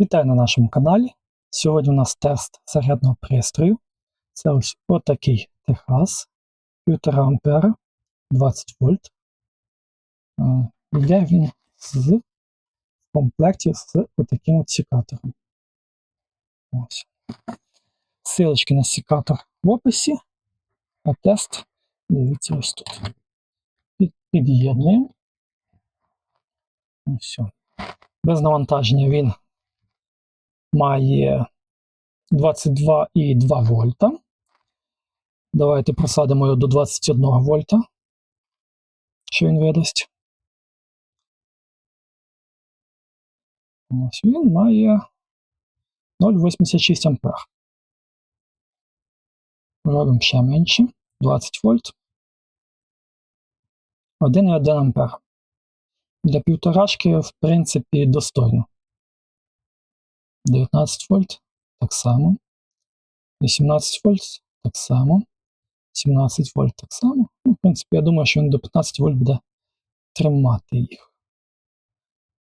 Вітаю на нашому каналі. Сьогодні у нас тест зарядного пристрою. Це ось отакий Техас 1,5 ампера 20 вольт. Йде він з в комплекті з отаким от секатором. Ось. Силочки на секатор в описі, а тест дивіться ось тут. Під, під'єднуємо. Без навантаження він має 22,2 вольта. Давайте просадимо його до 21 вольта. Що він видасть? Ось він має 0,86 ампер. Робимо ще менше. 20 вольт. 1,1 ампер. Для півторашки, в принципі, достойно. 19 вольт так само. 18 вольт так само. 17 вольт так само. Ну, в принципі, я думаю, що він до 15 вольт буде тримати їх.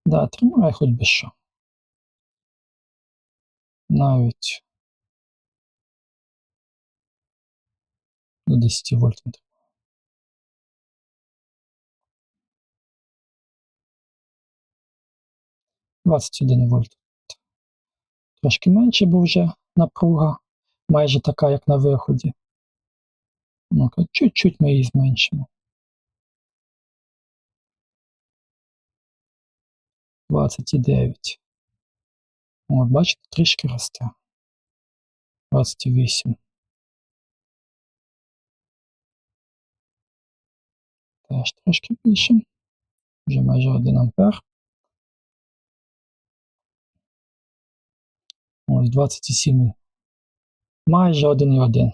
Да, тримає хоч би що. Навіть до 10 вольт він тримає. Двадцять один вольт. Трошки менше, бо вже напруга майже така, як на виході. Ну-ка, чуть-чуть ми її зменшимо. 29. От, бачите, трішки росте. 28. Теж трошки більше. Вже майже 1 ампер. Ось 27. Майже 1,1.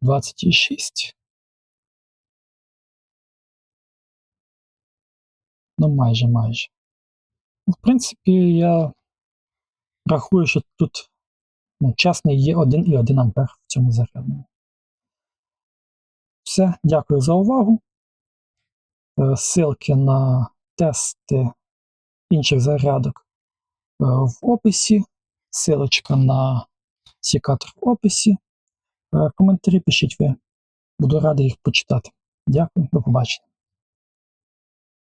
26. Ну, майже, майже. Ну, В принципі, я рахую, що тут ну, чесний є 1,1 ампер в цьому зарядному. Все, дякую за увагу. Е, Ссылки на тести інших зарядок в описі. Силочка на секатор в описі. Е, Коментарі пишіть ви. Буду радий їх почитати. Дякую, до побачення.